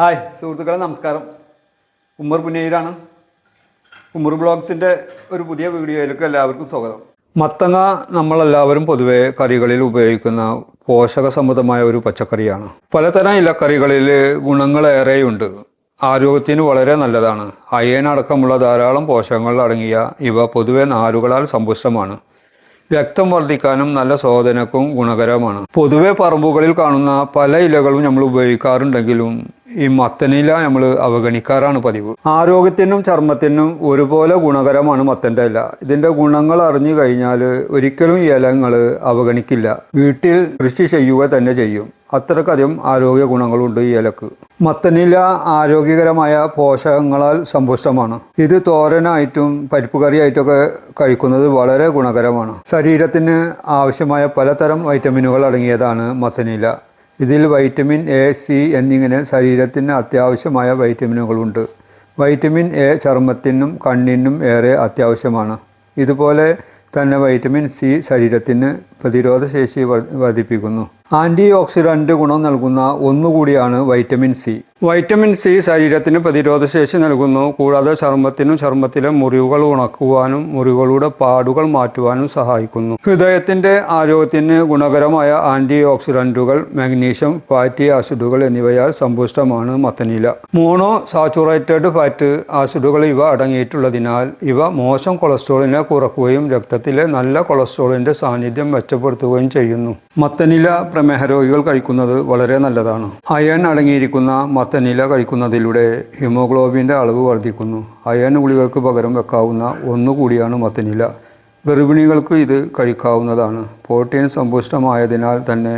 Hi സുഹൃത്തുക്കളെ നമസ്കാരം. ഉമ്മർ പുന്നയൂരാണ് ഉമ്മർ ബ്ലോഗ്സിന്റെ ഒരു പുതിയ വീഡിയോയിലേക്ക് എല്ലാവർക്കും സ്വാഗതം. മത്തങ്ങ നമ്മളെല്ലാവരും പൊതുവെ കറികളിൽ ഉപയോഗിക്കുന്ന പോഷകസമൃദ്ധമായ ഒരു പച്ചക്കറിയാണ്. പലതരം ഇലക്കറികളിൽ ഗുണങ്ങളേറെയുണ്ട്. ആരോഗ്യത്തിന് വളരെ നല്ലതാണ്. അയൺ അടക്കമുള്ള ധാരാളം പോഷകങ്ങൾ അടങ്ങിയ ഇവ പൊതുവെ നാരുകളാൽ സമ്പുഷ്ടമാണ്. രക്തം വർദ്ധിക്കാനും നല്ല ശോധനക്കും ഗുണകരമാണ്. പൊതുവെ പറമ്പുകളിൽ കാണുന്ന പല ഇലകളും നമ്മൾ ഉപയോഗിക്കാറുണ്ടെങ്കിലും ഈ മത്തനില നമ്മൾ അവഗണിക്കാറാണ് പതിവ്. ആരോഗ്യത്തിനും ചർമ്മത്തിനും ഒരുപോലെ ഗുണകരമാണ് മത്തന്റെ ഇല. ഇതിന്റെ ഗുണങ്ങൾ അറിഞ്ഞു കഴിഞ്ഞാൽ ഒരിക്കലും ഇലങ്ങൾ അവഗണിക്കില്ല. വീട്ടിൽ കൃഷി ചെയ്യുക തന്നെ ചെയ്യും. അത്രക്കധികം ആരോഗ്യ ഗുണങ്ങളുണ്ട് ഈ ഇലക്ക്. മത്തനില ആരോഗ്യകരമായ പോഷകങ്ങളാൽ സമ്പുഷ്ടമാണ്. ഇത് തോരനായിട്ടും പരിപ്പ് കറിയായിട്ടൊക്കെ കഴിക്കുന്നത് വളരെ ഗുണകരമാണ്. ശരീരത്തിന് ആവശ്യമായ പലതരം വൈറ്റമിനുകൾ അടങ്ങിയതാണ് മത്തനില. ഇതിൽ വൈറ്റമിൻ എ സി എന്നിങ്ങനെ ശരീരത്തിന് അത്യാവശ്യമായ വൈറ്റമിനുകളുണ്ട്. വൈറ്റമിൻ എ ചർമ്മത്തിനും കണ്ണിനും ഏറെ അത്യാവശ്യമാണ്. ഇതുപോലെ തന്നെ വൈറ്റമിൻ സി ശരീരത്തിന് പ്രതിരോധശേഷി വർ- വർദ്ധിപ്പിക്കുന്നു ആന്റി ഓക്സിഡന്റ് ഗുണം നൽകുന്ന ഒന്നുകൂടിയാണ് വൈറ്റമിൻ സി. വൈറ്റമിൻ സി ശരീരത്തിന് പ്രതിരോധശേഷി നൽകുന്നു. കൂടാതെ ചർമ്മത്തിനും ചർമ്മത്തിലെ മുറിവുകൾ ഉണക്കുവാനും മുറിവുകളുടെ പാടുകൾ മാറ്റുവാനും സഹായിക്കുന്നു. ഹൃദയത്തിന്റെ ആരോഗ്യത്തിന് ഗുണകരമായ ആന്റി ഓക്സിഡന്റുകൾ മാഗ്നീഷ്യം ഫാറ്റി ആസിഡുകൾ എന്നിവയാൽ സമ്പുഷ്ടമാണ് മത്തനില. മോണോ സാച്ചുറേറ്റഡ് ഫാറ്റ് ആസിഡുകൾ ഇവ അടങ്ങിയിട്ടുള്ളതിനാൽ ഇവ മോശം കൊളസ്ട്രോളിനെ കുറക്കുകയും രക്തത്തിലെ നല്ല കൊളസ്ട്രോളിന്റെ സാന്നിധ്യം മെച്ചപ്പെടുത്തുകയും ചെയ്യുന്നു. മത്തനില പ്രമേഹ രോഗികൾ കഴിക്കുന്നത് വളരെ നല്ലതാണ്. അയൺ അടങ്ങിയിരിക്കുന്ന മത്തനില കഴിക്കുന്നതിലൂടെ ഹിമോഗ്ലോബിന്റെ അളവ് വർദ്ധിക്കുന്നു. അയൺ ഗുളികൾക്ക് പകരം വെക്കാവുന്ന ഒന്നുകൂടിയാണ് മത്തനില. ഗർഭിണികൾക്ക് ഇത് കഴിക്കാവുന്നതാണ്. പ്രോട്ടീൻ സമ്പുഷ്ടമായതിനാൽ തന്നെ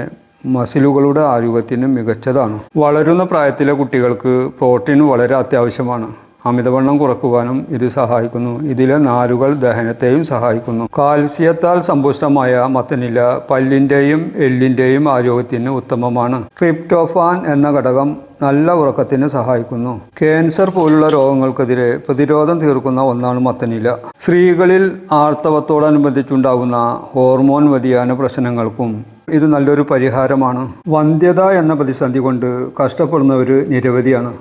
മസിലുകളുടെ ആരോഗ്യത്തിന് മികച്ചതാണ്. വളരുന്ന പ്രായത്തിലെ കുട്ടികൾക്ക് പ്രോട്ടീൻ വളരെ അത്യാവശ്യമാണ്. അമിതവണ്ണം കുറക്കുവാനും ഇത് സഹായിക്കുന്നു. ഇതിലെ നാരുകൾ ദഹനത്തെയും സഹായിക്കുന്നു. കാൽസ്യത്താൽ സമ്പുഷ്ടമായ മത്തനില പല്ലിന്റെയും എല്ലിന്റെയും ആരോഗ്യത്തിന് ഉത്തമമാണ്. ട്രിപ്റ്റോഫാൻ എന്ന ഘടകം നല്ല ഉറക്കത്തിന് സഹായിക്കുന്നു. ക്യാൻസർ പോലുള്ള രോഗങ്ങൾക്കെതിരെ പ്രതിരോധം തീർക്കുന്ന ഒന്നാണ് മത്തനില. സ്ത്രീകളിൽ ആർത്തവത്തോടനുബന്ധിച്ചുണ്ടാകുന്ന ഹോർമോൺ വ്യതിയാന പ്രശ്നങ്ങൾക്കും ഇത് നല്ലൊരു പരിഹാരമാണ്. വന്ധ്യത എന്ന പ്രതിസന്ധി കൊണ്ട് കഷ്ടപ്പെടുന്നവർ നിരവധിയാണ്.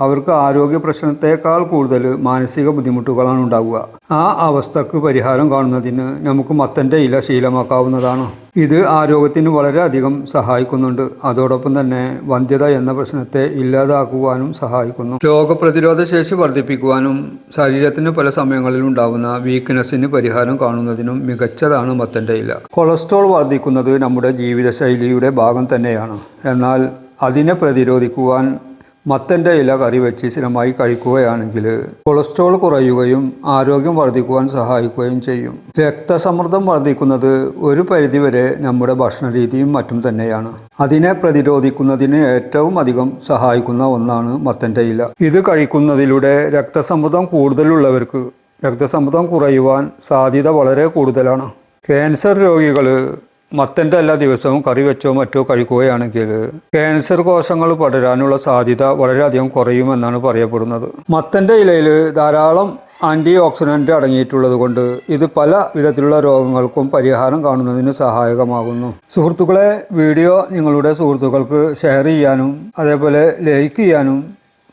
അവർക്ക് ആരോഗ്യ പ്രശ്നത്തെക്കാൾ കൂടുതൽ മാനസിക ബുദ്ധിമുട്ടുകളാണ് ഉണ്ടാവുക. ആ അവസ്ഥക്ക് പരിഹാരം കാണുന്നതിന് നമുക്ക് മത്തന്റെ ഇല ശീലമാക്കാവുന്നതാണ്. ഇത് ആരോഗ്യത്തിന് വളരെയധികം സഹായിക്കുന്നുണ്ട്. അതോടൊപ്പം തന്നെ വന്ധ്യത എന്ന പ്രശ്നത്തെ ഇല്ലാതാക്കുവാനും സഹായിക്കുന്നു. രോഗപ്രതിരോധ ശേഷി വർദ്ധിപ്പിക്കുവാനും ശരീരത്തിന് പല സമയങ്ങളിൽ ഉണ്ടാവുന്ന വീക്ക്നെസ്സിന് പരിഹാരം കാണുന്നതിനും മികച്ചതാണ് മത്തന്റെ ഇല. കൊളസ്ട്രോൾ വർദ്ധിക്കുന്നത് നമ്മുടെ ജീവിതശൈലിയുടെ ഭാഗം തന്നെയാണ്. എന്നാൽ അതിനെ പ്രതിരോധിക്കുവാൻ മത്തന്റെ ഇല കറി വെച്ച് സ്ഥിരമായി കഴിക്കുകയാണെങ്കിൽ കൊളസ്ട്രോൾ കുറയുകയും ആരോഗ്യം വർദ്ധിക്കുവാൻ സഹായിക്കുകയും ചെയ്യും. രക്തസമ്മർദ്ദം വർദ്ധിക്കുന്നത് ഒരു പരിധിവരെ നമ്മുടെ ഭക്ഷണ രീതിയും മറ്റും തന്നെയാണ്. അതിനെ പ്രതിരോധിക്കുന്നതിന് ഏറ്റവും അധികം സഹായിക്കുന്ന ഒന്നാണ് മത്തന്റെ ഇല. ഇത് കഴിക്കുന്നതിലൂടെ രക്തസമ്മർദ്ദം കൂടുതലുള്ളവർക്ക് രക്തസമ്മർദ്ദം കുറയുവാൻ സാധ്യത വളരെ കൂടുതലാണ്. ക്യാൻസർ രോഗികൾ മത്തന്റെ എല്ലാ ദിവസവും കറി വെച്ചോ മറ്റോ കഴിക്കുകയാണെങ്കിൽ ക്യാൻസർ കോശങ്ങൾ പടരാനുള്ള സാധ്യത വളരെയധികം കുറയുമെന്നാണ് പറയപ്പെടുന്നത്. മത്തന്റെ ഇലയിൽ ധാരാളം ആന്റി ഓക്സിഡന്റ് അടങ്ങിയിട്ടുള്ളത് കൊണ്ട് ഇത് പല വിധത്തിലുള്ള രോഗങ്ങൾക്കും പരിഹാരം കാണുന്നതിന് സഹായകമാകുന്നു. സുഹൃത്തുക്കളെ വീഡിയോ നിങ്ങളുടെ സുഹൃത്തുക്കൾക്ക് ഷെയർ ചെയ്യാനും അതേപോലെ ലൈക്ക് ചെയ്യാനും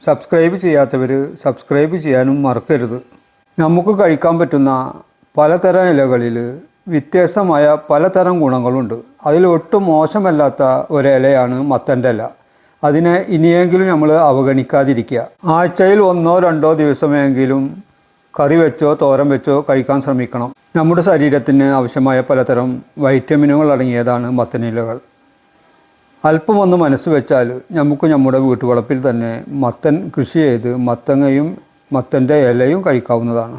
സബ്സ്ക്രൈബ് ചെയ്യാത്തവർ സബ്സ്ക്രൈബ് ചെയ്യാനും മറക്കരുത്. നമുക്ക് കഴിക്കാൻ പറ്റുന്ന പലതരം ഇലകളിൽ വ്യത്യസ്തമായ പലതരം ഗുണങ്ങളുണ്ട്. അതിൽ ഒട്ടും മോശമല്ലാത്ത ഒരിലയാണ് മത്തന്റെ ഇല അതിനെ ഇനിയെങ്കിലും നമ്മൾ അവഗണിക്കാതിരിക്കുക. ആഴ്ചയിൽ ഒന്നോ രണ്ടോ ദിവസമെങ്കിലും കറി വെച്ചോ തോരൻ വെച്ചോ കഴിക്കാൻ ശ്രമിക്കണം. നമ്മുടെ ശരീരത്തിന് ആവശ്യമായ പലതരം വൈറ്റമിനുകൾ അടങ്ങിയതാണ് മത്തനിലകൾ. അല്പമൊന്ന് മനസ്സ് വെച്ചാൽ നമുക്ക് നമ്മുടെ വീട്ടുവളപ്പിൽ തന്നെ മത്തൻ കൃഷി ചെയ്ത് മത്തങ്ങയും മത്തന്റെ ഇലയും കഴിക്കാവുന്നതാണ്.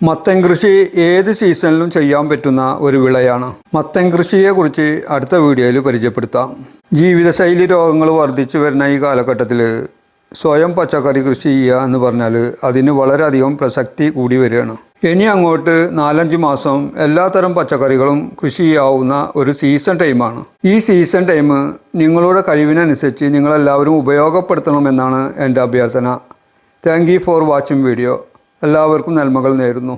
മത്തൻ കൃഷി ഏത് സീസണിലും ചെയ്യാൻ പറ്റുന്ന ഒരു വിളയാണ്. മത്തൻ കൃഷിയെക്കുറിച്ച് അടുത്ത വീഡിയോയിൽ പരിചയപ്പെടുത്താം. ജീവിതശൈലി രോഗങ്ങൾ വർദ്ധിച്ചു വരുന്ന ഈ കാലഘട്ടത്തിൽ സ്വയം പച്ചക്കറി കൃഷി ചെയ്യുക എന്ന് പറഞ്ഞാൽ അതിന് വളരെയധികം പ്രസക്തി കൂടി വരികയാണ്. ഇനി അങ്ങോട്ട് നാലഞ്ച് മാസം എല്ലാത്തരം പച്ചക്കറികളും കൃഷി ചെയ്യാവുന്ന ഒരു സീസൺ ടൈമാണ് ഈ സീസൺ ടൈം നിങ്ങളുടെ കഴിവിനനുസരിച്ച് നിങ്ങളെല്ലാവരും ഉപയോഗപ്പെടുത്തണമെന്നാണ് എന്റെ അഭ്യർത്ഥന. Thank you for watching video എല്ലാവർക്കും നന്മകൾ നേരുന്നു.